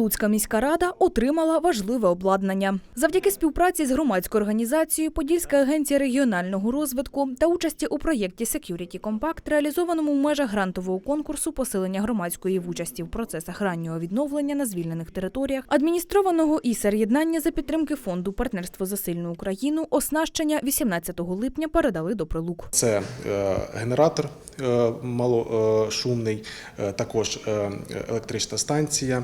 Прилуцька міська рада отримала важливе обладнання. Завдяки співпраці з громадською організацією Подільська агенція регіонального розвитку та участі у проєкті Security Compact, реалізованому в межах грантового конкурсу посилення громадської участі в процесах раннього відновлення на звільнених територіях, адміністрованого ІСЕР єднання за підтримки фонду партнерство за сильну Україну, оснащення 18 липня передали до Прилук. Це е, генератор е, малошумний, е, також електрична станція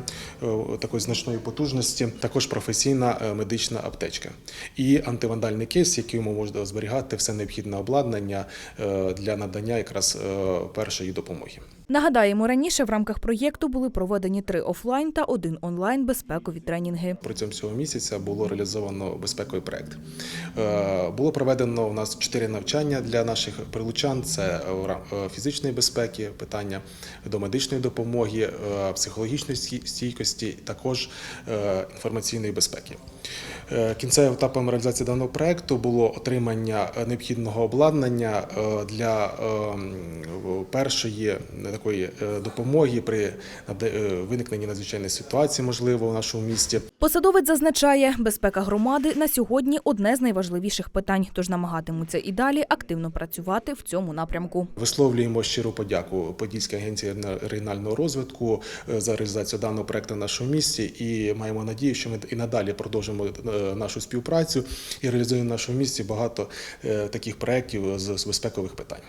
такої значної потужності, також професійна е, медична аптечка і антивандальний кейс, який ми можна зберігати все необхідне обладнання е, для надання якраз е, першої допомоги. Нагадаємо, раніше в рамках проєкту були проведені три офлайн та один онлайн безпекові тренінги. Протягом цього місяця було реалізовано безпековий проект. Е, Було проведено у нас чотири навчання для наших прилучан: це рам- е, фізичної безпеки, питання до медичної допомоги, е, психологічної стійкості, також е, інформаційної безпеки. Е, Кінцевим етапом реалізації даного проекту було отримання необхідного обладнання е, для е, першої е, такої допомоги при виникненні надзвичайної ситуації, можливо, в нашому місті. Посадовець зазначає, безпека громади на сьогодні одне з найважливіших питань, тож намагатимуться і далі активно працювати в цьому напрямку. Висловлюємо щиру подяку Подільській агенції регіонального розвитку за реалізацію даного проекту в нашому місті і маємо надію, що ми і надалі продовжимо е, нашу співпрацю і реалізуємо в нашому місті багато е, таких проєктів з безпекових питань.